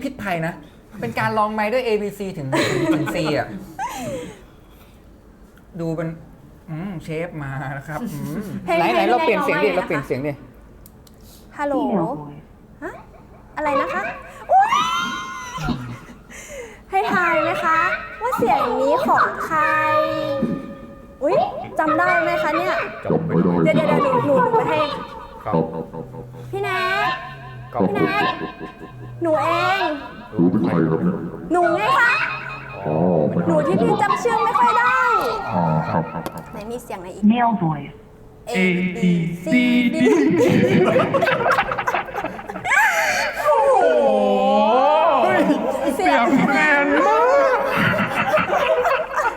พิษภัยนะ เป็นการลองไม้ด้วย A B C ถึงถึง C อะ ดูเป็น อืมเชฟมานะครับอืมเพลงไหนไหนเพลงเราเปลี่ยนเสียงดิเพลงเราเปลี่ยนเสียงดิฮัลโหล Female voice. ฮะ อะไรนะคะอุ๊ยให้ทายไหมคะ ว่าเสียงนี้ของใคร อุ้ยจำได้ไหมคะเนี่ยเดี๋ยวเดี๋ยวเดี๋ยวหนูหนูหนูไปให้ ครับพี่แนท ก็พี่แนทหนูเอง รู้เป็นใครครับเนี่ยหนูไงคะอ๋อไม่หนูที่พี่จำชื่อไม่ค่อยได้ อ๋อครับไหนมีเสียงไหนอีก Male voice. A B C D โอ้โหเสียงแมนมาก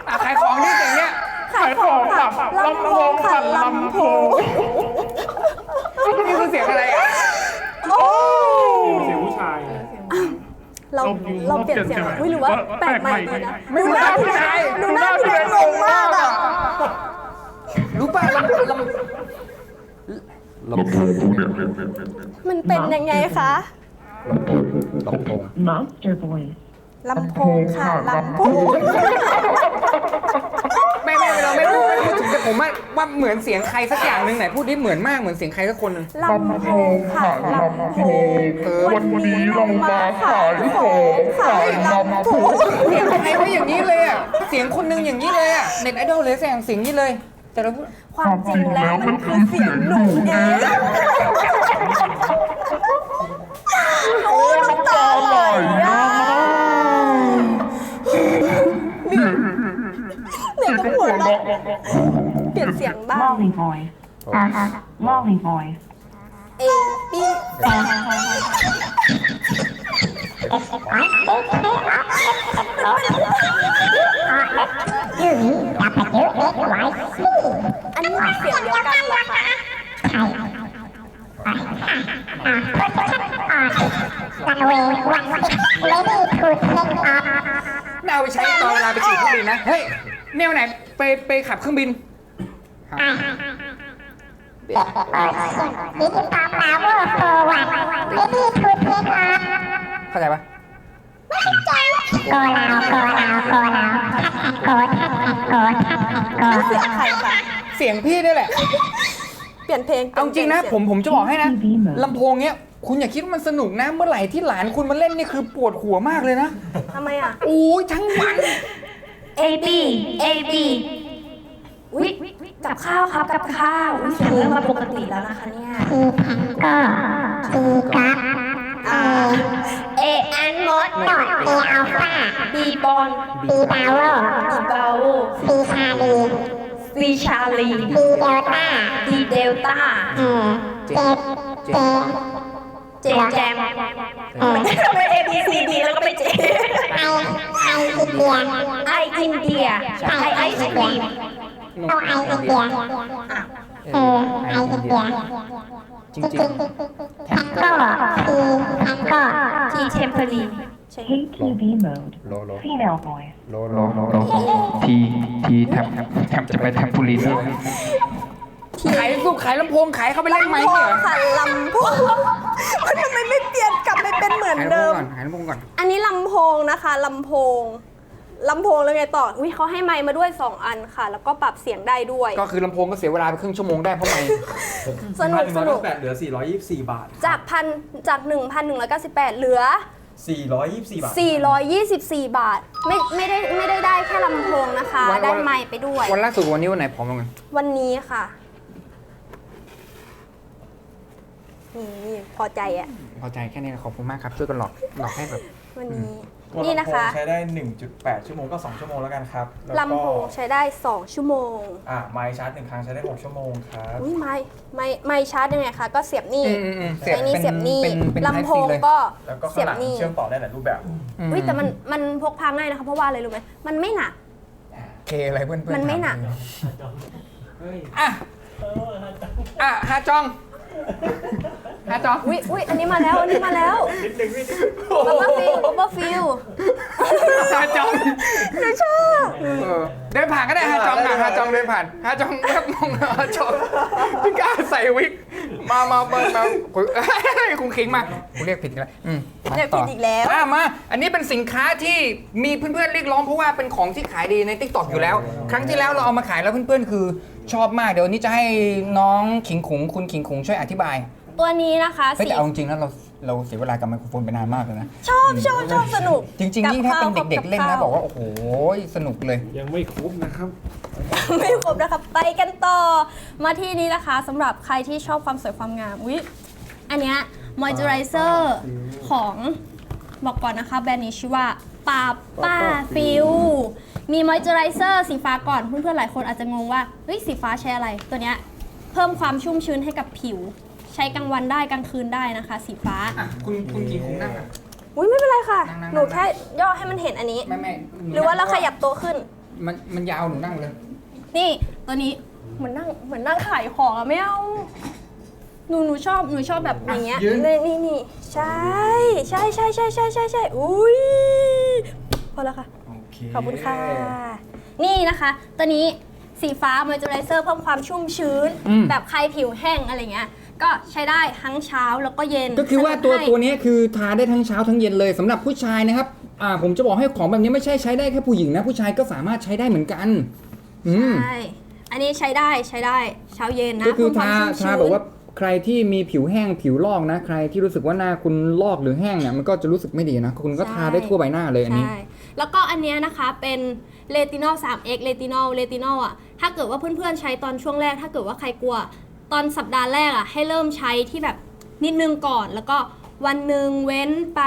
อะขายของที่เสียงเนี้ยขายของค่ะลำโพงค่ะลำโพง นี่คือเสียงอะไรอะ โอ้ เสียงผู้ชาย เราเราเปลี่ยนเสียงเหรออุ้ยหรือว่าแปลกใหม่ดีนะไม่ดูเหมืหอนน้าผู้พี่แนชายทดูหน้าพี่แนทงงมากอะรู้ป่ะลำลำลำโพงพวกเนี่ยมันเป็นยังไงคะลำโพง Monster voice. ลำโพงค่ะลำโพงไม่ไม่เราไม่พูดไม่พูดถึงแต่ ผมว่าว่าเหมือนเสียงใครสักอย่างหนึ่งไหนพูดดิเหมือนมากเหมือนเสียงใครสักคนหนึ่งลำโพงค่ะลำโพงเออวันนี้เรามาขายของขายลำโพงเสียงใครว่าอย่างนี้เลยอะเสียงคนหนึงอย่างนี้เลยอะเน็ตไอดอลเลยเสียงเสียงนี้เลย แต่เราพูดความจริงแล้วมันคือเสียงหนูเองโอ้ยน้ำตาไหลอะ ต้องหัวเราะเปลี่ยนเสียงบ้าง Lolly voice. Lolly voice. A B อันนี้เสียงเดียวกันเหรอคะไม่เอาไปใช้ตอนเวลาไปฉีดเครื่องบินนะ เฮ้ย แนวไหนไปไปขับเครื่องบินเข้าใจปะเสียงใครคะเสียงพี่นี่แหละ เปลี่ยนเพลงเอาจริงนะ ผมผมจะบอกให้นะดีๆเหรอลำโพงเนี้ย คุณอย่าคิดว่ามันสนุกนะ เมื่อไหร่ที่หลานคุณมาเล่นนี่คือปวดหัวมากเลยนะ ทำไมอะ โอ้ยทั้งวัน A B A B อุ๊ยกับข้าวครับกับข้าวอุ๊ยเสียงเริ่มมาปกติแล้วนะคะเนี่ยอ่า A and mod dot A alpha B bond B power B bow B ชาลี C charlie B delta D delta เออเจ็ดเจ็ด J jam เออ ทำไม A B C D แล้วก็ไป J ไอไออินเดีย I India I ice cream เอาไออินเดียเออไออินเดียจริงแทงก็ทีแทงก็ T temporary KTV mode. Female voice. โลโลโลโลทีทีแทบแทบจะไปแทบปุรีด้วยๆ ขายสู้ขายลำโพงขายเข้าไปเล่นไหมลำโพเนี่ยงค่ะลำโพงมันทำไมไม่เปลี่ยนกลับไปเป็นเหมือนขายลำโพเดิงม ก่อนขายลำโพงก่อน อันนี้ลำโพงนะคะลำโพงลำโพงแล้วไงต่ออุ้ยเขาให้ไมค์มาด้วย 2 อันค่ะ แล้วก็ปรับเสียงได้ด้วย ก็คือลำโพงก็เสียเวลาไปครึ่งชั่วโมงได้เพราะไม่ สนุกสนุก1,128เหลือ 424 บาท จากพันจาก 1,198 เหลือ 424 บาท 424 บาท ไม่ไม่ได้ไม่ได้ได้แค่ลำโพงนะคะ วันได้วันไมค์ไปด้วย วันล่าสุดวันนี้วันไหนพร้อมกันวันนี้ค่ะ นี่นี่พอใจอะพอใจแค่นี้นะขอบคุณมากครับ ช่วยกันหลอกหลอกให้แบบ วันนี้ ตัวนี่ลำนะโพงคะใช้ได้ 1.8 ชั่วโมงก็ 2 ชั่วโมงแล้วกันครับ แล้วลำก็โพงใช้ได้ 2 ชั่วโมง อะไมค์ชาร์จหนึ่งครั้งใช้ได้ 6 ชั่วโมงครับ อุ้ยไม่ไม่ไม่ชาร์จยังไงคะก็เสียบนี่อืมอืมอืมใช้นี่เสียบนี่เป็นเป็นลำโพง Type C เลย ก็แล้วก็เสีข้ายงหลังบนี่เชื่อมต่อได้หลายรูปแบบอุ้ยแต่มันมันพกพาง่ายนะคะ เพราะว่าอะไรรู้ไหมมันไม่หนักเคอะไรเพื่อนๆมันไม่หนักอะอะฮาจอง ฮาจองอุ้ยอุ้ยอันนี้มาแล้วอันนี้มาแล้วบับเบิ้ลฟิลบับเบิ้ลฟิลฮาจองหนูชอบเออเดินผ่านก็ได้ฮาจองอะฮาจองเดินผ่านฮาจองแวบมองฮาจองพี่กล้าใส่วิก มามามามาคุณคุณคิงมาคุณเรียกผิดอีกแล้วอืมมาเรียกผิดอีกแล้ว อะมา อันนี้เป็นสินค้าที่มีเพื่อนๆเรียกร้องเพราะว่าเป็นของที่ขายดีใน t ิ k t o k อยู่แล้ว ครั้งที่แล้วเราเอามาขายแล้วเพื่อนๆคือ ชอบมากเดี๋ยววันนี้จะให้น้องขิงขุงคุณขิงขุงช่วยอธิบายตัวนี้นะคะเฮ้ยสีแต่เอาจริงๆแล้วเราเราเสียเวลากับไมโครโฟนไปนานมากเลยนะ ชอบชอบชอบสนุกจริงๆยิ่งถ้าเป็นเด็กๆเล่นนะบอกว่าโอ้โหสนุกเลย ยังไม่ครบนะครับ ไม่ครบนะคะไปกันต่อ มาที่นี้นะคะสำหรับใครที่ชอบความสวยความงามวิอันเนี้ยมอยเจอไรเซอร์ของบอกก่อนนะคะ แบรนด์นี้ชื่อว่าปาป้าฟิล มีมอยเจอไรเซอร์สีฟ้าก่อนเพื่อนๆหลายคนอาจจะงงว่าเฮ้ยสีฟ้าใช้อะไร ตัวเนี้ยเพิ่มความชุ่มชื้นให้กับผิว ใช้กลางวันได้กลางคืนได้นะคะ สีฟ้า อะคุณคุณขิงขุงนั่งอะ อุ้ยไม่เป็นไรค่ะ นั่งๆๆหนูแค่ย่อให้มันเห็นอันนี้ ไม่ไม่นูหรือว่าเรานั่งขยับตัวขึ้น มันมันยาวหนูนั่งเลย นี่ตัวนี้เหมือนนั่งเหมือนนั่งขายของอะไม่เอาหนูหนูชอบหนูชอบแบบอย่างเงี้ยยืน นี่นี่นี่ใช่ใช่ใช่ใช่ใช่ใช่ใช่อุ้ยพอแล้วค่ะโอ เคขอบคุณค่ะ นี่นะคะ ตัวนี้สีฟ้ามอยเจอไรเซอร์เพิ่มความชุ่มชื้นแบบใครผิวแห้งอะไรเงี้ย ก็ใช้ได้ทั้งเช้าแล้วก็เย็นก็คือว่าตัวสรุปให้ตัวนี้คือทาได้ทั้งเช้าทั้งเย็นเลยสำหรับผู้ชายนะครับอ่าผมจะบอกให้ของแบบนี้ไม่ใช่ใช้ได้แค่ผู้หญิงนะ ผู้ชายก็สามารถใช้ได้เหมือนกัน อืมใช่ อันนี้ใช้ได้ใช้ได้เช้าเย็นนะก็คือเพิ่มวทามชุ่มทาชื้น แบบว่า ใครที่มีผิวแห้งผิวลอกนะ ใครที่รู้สึกว่าหน้าคุณลอกหรือแห้งเนี่ยมันก็จะรู้สึกไม่ดีนะ คุณก็ทาได้ทั่วใบหน้าเลยอันนี้ใช่แล้วก็อันเนี้ยนะคะเป็นเลตินอล 3x เลตินอลเลตินอลอะถ้าเกิดว่าเพื่อนๆใช้ตอนช่วงแรก ถ้าเกิดว่าใครกลัว ตอนสัปดาห์แรกอะให้เริ่มใช้ที่แบบนิดนึงก่อน แล้วก็วันหนึ่งเว้นไป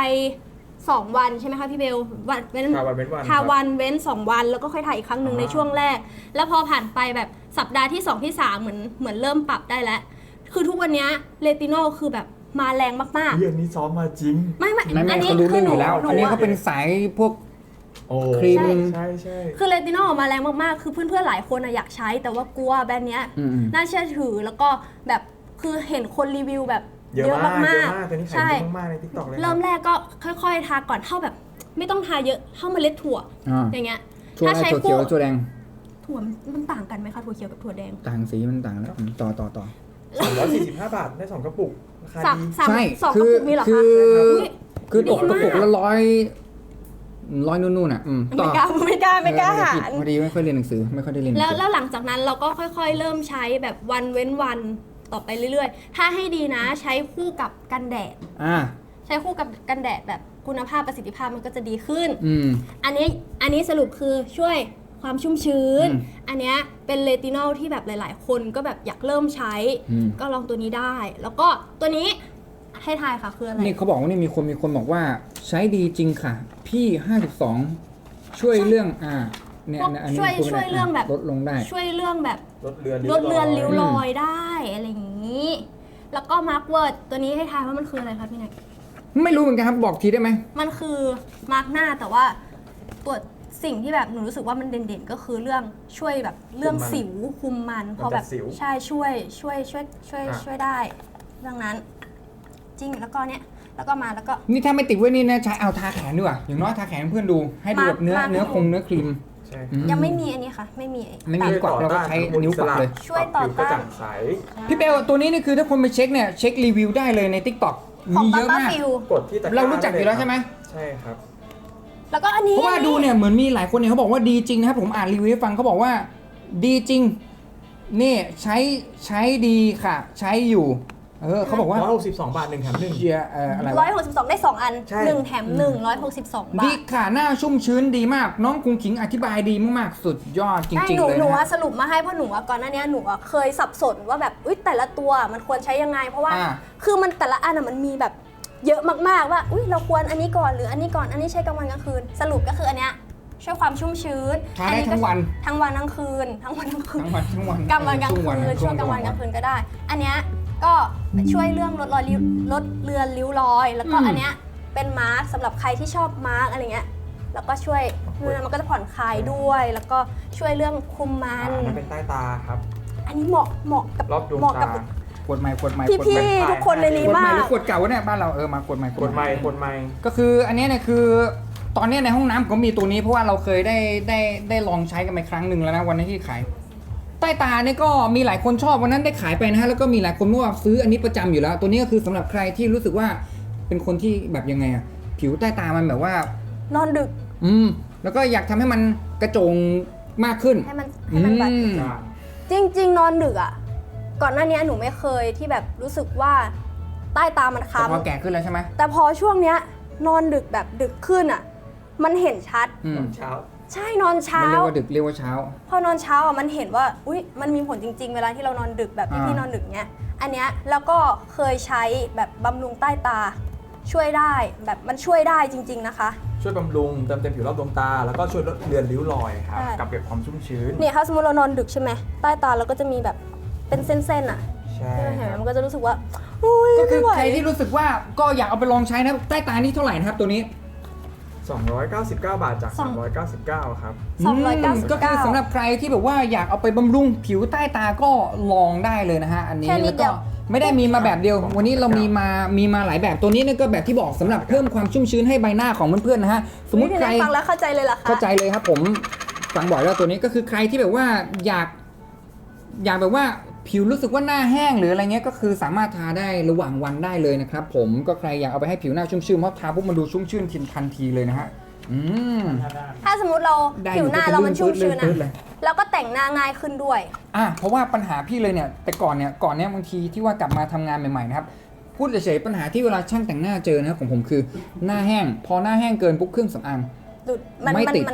2 วันใช่ไหมคะพี่เบลวันเว้นทาวันเว้นวันทาครับวันเว้น 2 วัน แล้วก็ค่อยถ่ายอีกครั้งหนึ่งในช่วงแรก แล้วพอผ่านไปแบบสัปดาห์ที่ 2 ที่ 3 เหมือนเหมือนเริ่มปรับได้แล้ว คือทุกวันเนี้ยเลตินอลคือแบบมาแรงมากเรื่องนี้ซ้อมมาจริง ๆ ไม่ไม่ไม่ไม่อันนี้เขารู้คืเรื่องหอนูยู่แล้ว หนูอันนี้อะเขาเป็นสายพวก โอ้ครีม ใช่ใช่ คือเลตินอลออกมาแรงมาก ๆ คือเพื่อน ๆ หลายคนอะอยากใช้ แต่ว่ากลัวแบรนด์เนี้ยอืมๆน่าเชื่อถือแล้วก็แบบคือเห็นคนรีวิวแบบเยอะมากเยมาอะกมากตอนนี้ๆขายใช่ เยอะมากในทิกตอกเลยคบเริ่มแรกก็ค่อย ๆ ทาก่อนเท่าแบบ ไม่ต้องทาเยอะเท่าเมล็ดถั่วอ่า อย่างเงี้ยถั่วอะไรถั่วเขียวถั่วแดง ถั่วมันต่างกันไหมคะถั่วเขียวกับถั่วแดง ต่างสีมันต่างแล้วอืมต่อต่อต่อ สามร้อยสี่สิบห้าบาทได้สองกระปุกราคาสามดี สามใช่สองกคืระอปุกมีเหรอคืคะ ออุ๊ย คือตกดีกระมากปุกละร้อยร้อยนู่นๆอะอืมต่อไม่กล้าไม่กล้าไม่กล้าเออหาผิดรพอดีไม่ค่อยเรียนหนังสือไม่ค่อยได้เรียนหนังแล้วสือแล้วหลังจากนั้นเราก็ค่อยๆ เริ่มใช้แบบวันเว้นวันต่อไปเรื่อยๆ ถ้าให้ดีนะใช้คู่กับกันแดด อ่า ใช้คู่กับกันแดดแบบคุณภาพประสิทธิภาพมันก็จะดีขึ้น อืม อันนี้อันนี้สรุปคือช่วย ความชุ่มชื้น อืมอันเนี้ยเป็นเลตินอลที่แบบหลาย ๆ คนก็แบบอยากเริ่มใช้ อืม ก็ลองตัวนี้ได้ แล้วก็ตัวนี้ให้ทายค่ะคืออะไร นี่เขาบอกว่านี่มีคนมีคนบอกว่า ใช้ดีจริงค่ะ พี่ 52 ช่วยเรื่องอ่าเนี่ยพวกเนี่ยอันนี้ช่วยพูดไม่ช่วยได้เรื่องแบบ ลดลงได้ ช่วยเรื่องแบบลดเลือนลดเลือนริ้วยรอยได้อะไรอย่างนี้ แล้วก็มาร์กเวิร์ดตัวนี้ให้ทายว่ามันคืออะไรคะพี่แน็กไม่รู้เหมือนกันครับ บอกทีได้ไหมมันคือมาร์กหน้าแต่ว่าตัว สิ่งที่แบบหนูรู้สึกว่ามันเด่นๆ ก็คือเรื่องช่วยแบบเรื่องสิวคุมมันเพราะแบบใช่ช่วยช่วยช่วยช่วยช่วยได้เรื่องนั้น จริงแล้วก็เนี้ยแล้วก็มาแล้วก็ นี่ถ้าไม่ติดไว้นี่นะใช้เอาทาแขนดีกว่าอย่างน้อยทาแขนให้เพื่อนดูให้ดูแบบเนื้อมามาเนื้อคงเนื้อครีม ใช่อืยังไม่มีอันนี้ค่ะ ไม่มีไม่มีกวักเราก็ใช้นิ้วกวักเลย ช่วยต่อต้านผิกระจ่างใส พี่เบลตัวนี้นี่คือถ้าคนไปเช็คเนี่ยเช็ครีวิวได้เลยใน t ิ k t o k ของมีบัเยอะตมาก ฟิลกดที่ตะกร้าเรารู้จักอยู่แล้วใช่ไหม ใช่ครับ แล้วก็อันนี้เพราะว่าดูเนี่ยเหมือนมีหลายคนเนี่ยเขาบอกว่าดีจริงนะครับผมอ่านรีวิวให้ฟังเขาบอกว่าดีจริงนี่ใช้ใช้ดีค่ะ ใช้อยู่ เออเขาบอกว่าร้อยหกสิบสองบาทหนึ่งแถมหนึ่งเชียร์เอ่ออะไรร้อวะ ยหกสิบสองได้สองอันใช่ หนึ่งแถมหนึ่งร้อยหกสิบสองบาดีทค่ะหน้าชุ่มชื้นดีมาก น้องคุงขิงอธิบายดีมากๆสุดยอดจใช่ริงหนูๆเลยหนูนะว่าฮะ สรุปมาให้เพราะหนูอะก่อนหน้านี้หนูอะเคยสับสนว่าแบบอุ้ยแต่ละตัวมันควรใช้ยังไง เพราะว่าอ่า คือมันแต่ละอันอะมันมีแบบ เยอะมากๆว่าอุ้ยเราควรอันนี้ก่อนหรืออันนี้ก่อนอันนี้ใช้กลางวันกลางคืน สรุปก็คืออันเนี้ยช่วยความชุ่มชื้นทาได้อัก็ทั้งวัน ทั้งวันทั้งคืน ทั้งวันทั้งคืน ทั้งวันทั้งวันกลางวันกลางช่วคืนช่วงกลางวันกลางคืนก็ได้ อันเนี้ยก็ช่วยเรื่องลดรอยริ้วลดเลือนริ้วรอย แล้วก็อันเนี้ยเป็นมาร์กสำหรับใครที่ชอบมาร์กอะไรเงี้ยแล้วก็ช่วยมันก็จะผ่อนคลายด้วย แล้วก็ช่วยเรื่องคุมมัอ่านนั่นเป็นใต้ตาครับ อันนี้เหมาะเหมาะกับรอบดวงเหมาะกัตาบ ขวดใหม่ขวดใหม่พี่ขวดใหม่ๆทุกคนในนี้ขวดใหม่มาหรืก อขวดเก่าวะเนี่ยบ้านเราเออมาขวดใหม่กดไม้กดไม้ก็คืออันเนี้ยเนี่ยคือตอนเนี้ยในห้องน้ำผมก็มีตัวนี้เพราะว่าเราเคยได้ได้ได้ลองใช้กันไปครั้งหนึ่งแล้วนะวันนั้นที่ขายใต้ตาเนี่ยก็มีหลายคนชอบวันนั้นได้ขายไปนะฮะแล้วก็มีหลายคนเมื่อวานซื้ออันนี้ประจำอยู่แล้ว ตัวนี้ก็คือสำหรับใครที่รู้สึกว่าเป็นคนที่แบบยังไงอะผิวใต้ตามันแบบว่า นอนดึกอืมแล้วก็อยากทำให้มันกระโจงมากขึ้นให้มันให้มันแบบอืม จริง ๆ นอนดึกอะ ก่อนหน้านี้หนูไม่เคยที่แบบรู้สึกว่าใต้ตามันแต่ค้พอแก่ขึ้นแล้วใช่ไหมำแต่พอช่วงเนี้ยนอนดึกแบบดึกขึ้นอะ มันเห็นชัด อืมเช้า ใช่นอนเช้าไม่เรียกว่าดึกเรียกว่าเช้า พอนอนเช้าอะมันเห็นว่า อุ้ยมันมีผลจริง ๆ เวลาที่เรานอนดึกแบบที่อ่า พี่นอนดึกเนี้ย อันเนี้ยแล้วก็เคยใช้แบบบำรุงใต้ตา ช่วยได้แบบมันช่วยได้จริง ๆนะคะ ช่วยบำรุงเติมเต็มผิวรอบดวงตา แล้วก็ช่วยลดเลือนริ้วรอยครับใช่ กับเก็บความชุ่มชื้น เนี่ยถ้าสมมติเรานอนดึกใช่ไหมใต้ตาเราก็จะมีแบบ เป็นเส้นๆอะใช่ใช่ไหมคเห็นไหมรับมันก็จะรู้สึกว่าอุ้ยก็คือไม่ไหวใครที่รู้สึกว่าก็อยากเอาไปลองใช้นะใต้ตานี่เท่าไหร่นะครับตัวนี้ 299 บาทจากสอง399 ครับ สองร้อยเก้าสิบก็คือเก้าสำหรับใครที่แบบว่าอยากเอาไปบำรุงผิวใต้ตาก็ลองได้เลยนะฮะอันนี้แค่นิแล้ดวเดีก็ยว ไม่ได้มีมาแบบเดียว วันนี้เรามีมามีมาหลายแบบตัวนี้เนี่ยก็แบบที่บอกสำหรับเพิ่มความชุ่มชื้นให้ใบหน้าของเพื่อนๆนะฮะสมมติพี่ใครนัทฟังแล้วเข้าใจเลยเหรอคะ เข้าใจเลยครับผมฟังบ่อยแล้วตัวนี้ก็คือใครที่แบบว่าอยาก อยากแบบว่า ผิวรู้สึกว่าหน้าแห้งหรืออะไรเงี้ยก็คือสามารถทาได้ระหว่างวันได้เลยนะครับผมก็ใครอยากเอาไปให้ผิวหน้าชุ่มชื่นเพราะทาปุ๊บมันดูชุ่มชื่นทันทีเลยนะฮะอืม ถ้าสมมติเราได้ผิวหน้าเรามันชุ่มชื้นลื่อะๆเลยแล้วก็แต่งหน้าง่ายขึ้นด้วย อะเพราะว่าปัญหาพี่เลยเนี่ย แต่ก่อนเนี่ย ก่อนเนี่ยบางทีที่ว่ากลับมาทำงานใหม่ๆนะครับ พูดเฉยๆปัญหาที่เวลาช่างแต่งหน้าเจอนะครับของผมคือ หน้าแห้ง พอหน้าแห้งเกินปุ๊บเครื่องสำอางดุดมันไม่มันติด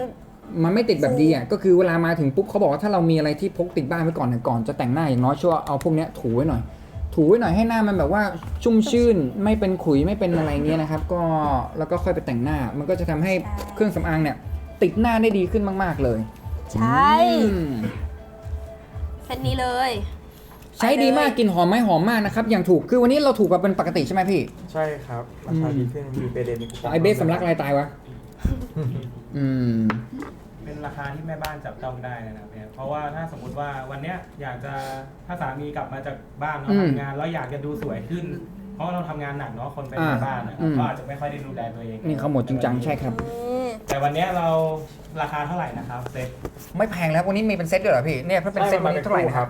มันมันไม่ติดแบบดีอะก็คือเวลามาถึงปุ๊บเขาบอกว่าถ้าเรามีอะไรที่พกติดบ้านไว้ก่อนเนี่ยก่อนจะแต่งหน้าอย่างน้อยช่วยเอาพวกเนี้ยถูไว้หน่อย ถูไว้หน่อยให้หน้ามันแบบว่าชุ่มชื่นไม่เป็นขุยไม่เป็นอะไรเงี้ยนะครับ ก็แล้วก็ค่อยไปแต่งหน้า มันก็จะทำให้เครื่องสำอางเนี่ย ติดหน้าได้ดีขึ้นมาก ๆ เลยใช่ อืม เซตนี้เลย ใช้ดีมากกลิ่นหอมไหมหอมมากนะครับอย่างถูกคือวันนี้เราถูกแบบเป็นปกติใช่ไหมพี่ ใช่ครับ ราคาดีขึ้นมีเปเดนมีคูปองไอเบสสำลักอะไรตายวะ อืมเป็น ราคาที่แม่บ้านจับต้องได้นะครับเนี่ยเพราะว่าถ้าสมมติว่าวันเนี้ยอยากจะถ้าสามีกลับมาจากบ้านเนาะอืมทำงานแล้วอยากจะดูสวยขึ้น เพราะว่าเราทำงานหนักเนาะคนเป็นอ่าแม่บ้านนะคอืรับม ก็อาจจะไม่ค่อยได้ดูแลตัวเองนี่เขาหมดจริงจังใช่ครับ นี่แต่วันเนี้ยเราราคาเท่าไหร่นะครับเซ็ต ไม่แพงแล้ววันนี้มีเป็นเซ็ตด้วยเหรอพี่เนี่ยถ้าเป็นเซ็ตวันนี้เท่าไหร่นะครับ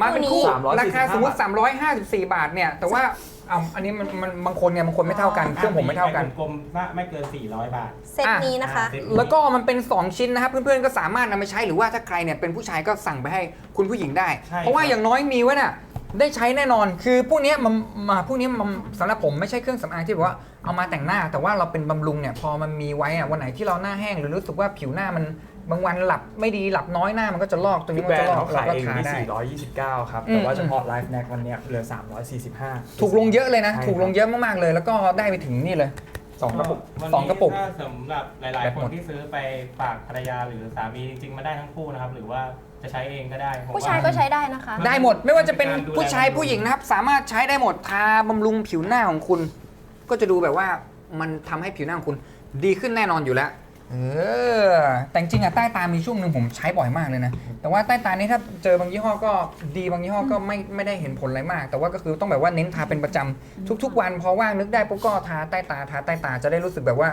มาเป็นคู่345ราคาสมมติ 354 บาทเนี่ย แต่ว่าเอาอันนี้มันมันบางคนเนี่ยบางคนไม่เท่ากันเครื่องผมไม่เท่ากัน กลมๆว่าไม่เกิน 400 บาท เซตนี้นะคะ อ่าเซ็ตแล้วก็มันเป็น 2 ชิ้นนะครับ เพื่อนๆก็สามารถนำไปใช้หรือว่าถ้าใครเนี่ยเป็นผู้ชายก็สั่งไปให้คุณผู้หญิงได้ ใช่ เพราะว่าครับอย่างน้อยมีไว้น่ะได้ใช้แน่นอนคือพวกเนี้ยมันมาพวกเนี้ยมันสำหรับผมไม่ใช่เครื่องสำอางที่แบบว่าเอามาแต่งหน้า แต่ว่าเราเป็นบำรุงเนี่ยพอมันมีไว้อะวันไหนที่เราหน้าแห้งหรือรู้สึกว่าผิวหน้ามัน บางวันหลับไม่ดีหลับน้อยหน้ามันก็จะลอกตรงคืนี้อมัแบรนนจะด์ลอกเขาเราขายก็เองทาที่ได้ 429 ครับอืมแต่ว่าเฉพาะไลฟ์แน็กวันเนี้ยเหลือ 345 ถูกลงเยอะเลยนะ ใช่ ถูกลงเยอะมากๆเลย แล้วก็ได้ไปถึงนี่เลยสองกระปุก วันสองนี้กระปุก ถ้าสำหรับหลาย แบตๆคหมนดที่ซื้อไปฝากภรรยาหรือสามีจริงๆมาได้ทั้งคู่นะครับ หรือว่าจะใช้เองก็ได้ผมว่ ผู้ชายก็ใช้ได้นะคะ ได้หมดไม่ว่าจะเป็นเป็นการดูแล ผู้ชายผู้หญิงนะครับ สามารถใช้ได้หมดทาบำรุงผิวหน้าของคุณ ก็จะดูแบบว่ามันทำให้ผิวหน้าของคุณ ดีขึ้นแน่นอนอยู่แล้ว เออ แต่จริงๆอะใต้ตามีช่วงหนึ่งผมใช้บ่อยมากเลยนะ แต่ว่าใต้ตานี่ถ้าเจอบางยี่ห้อก็ดีบางยี่ห้อก็ไม่ไม่ได้เห็นผลอะไรมาก แต่ว่าก็คือต้องแบบว่าเน้นทาเป็นประจำทุก ๆ วันพอว่างนึกได้ปุ๊บก็ทาใต้ตาทาใต้ตาจะได้รู้สึกแบบว่า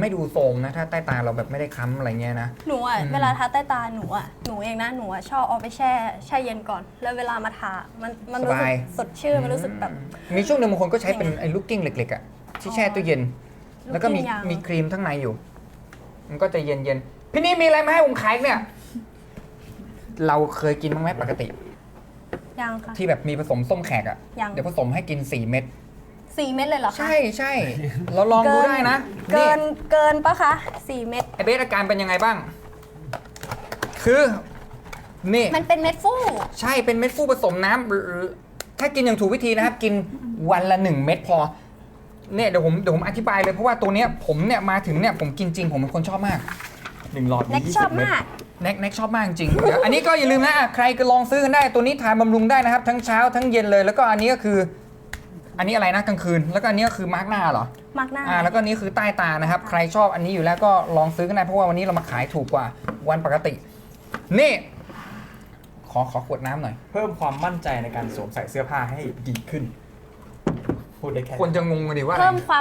ไม่ดูโทรมนะ ถ้าใต้ตาเราแบบไม่ได้ค้ำอะไรเงี้ยนะ หนูอะ อืม เวลาทาใต้ตาหนูอะ หนูเองนะ หนูอะ ชอบเอาไปแช่ แช่เย็นก่อน แล้วเวลามาทา มัน มันรู้สึกสดชื่น มันรู้สึกแบบ มีช่วงหนึ่งบางคนก็ใช้เป็นไอ้ลูกกิ้งเหล็กๆอะที่แช่ตู้เย็น แล้วก็มีลูกกิ้งยางมีครีมข้างในอยู่ มันก็จะเย็นๆพี่นี่มีอะไรมาให้ผมขายอีกเนี่ย เราเคยกินบ้างไหมปกติ ยังค่ะ ที่แบบมีผสมส้มแขกอะยัง เดี๋ยวผสมให้กิน 4 เม็ดสี่เม็ดเลยเหรอคะใช่ใช่เราลองดูได้นะเกินนี่เกินปะคะสี่เม็ด ไอเบสอาการเป็นยังไงบ้าง คือนี่ มันเป็นเม็ดฟูใช่เป็นเม็ดฟูผสมน้ำหรือถ้ากินอย่างถูกวิธีนะครับ กินวันละหนึ่งเม็ดพอ เนี่ยเดี๋ยวผมเดี๋ยวผมอธิบายเลยเพราะว่าตัวเนี้ยผมเนี่ยมาถึงเนี่ยผมกินจริงผมเป็นคนชอบมากหนึ่งหลอดเน็กมีชอบ20เม็ดมาก แน็กแน็กชอบมากจริงเดี๋ยวอันนี้ก็อย่าลืมนะอะใครก็ลองซื้อกันได้ตัวนี้ทานบำรุงได้นะครับ ทั้งเช้าทั้งเย็นเลย แล้วก็อันนี้ก็คือ อันนี้อะไรนะกลางคืน แล้วก็อันนี้ก็คือมาร์กหน้าเหรอ มากหน้า อ่าแล้วก็อันนี้คือใต้ตานะครับ ใครชอบอันนี้อยู่แล้วก็ลองซื้อกันได้เพราะว่าวันนี้เรามาขายถูกกว่าวันปกติ นี่ ขอขอขวดน้ำหน่อย เพิ่มความมั่นใจในการสวมใส่เสื้อผ้าให้ดีขึ้น พูดได้แค่คนจะงงกันดิว่าอะไรเพิ่มความ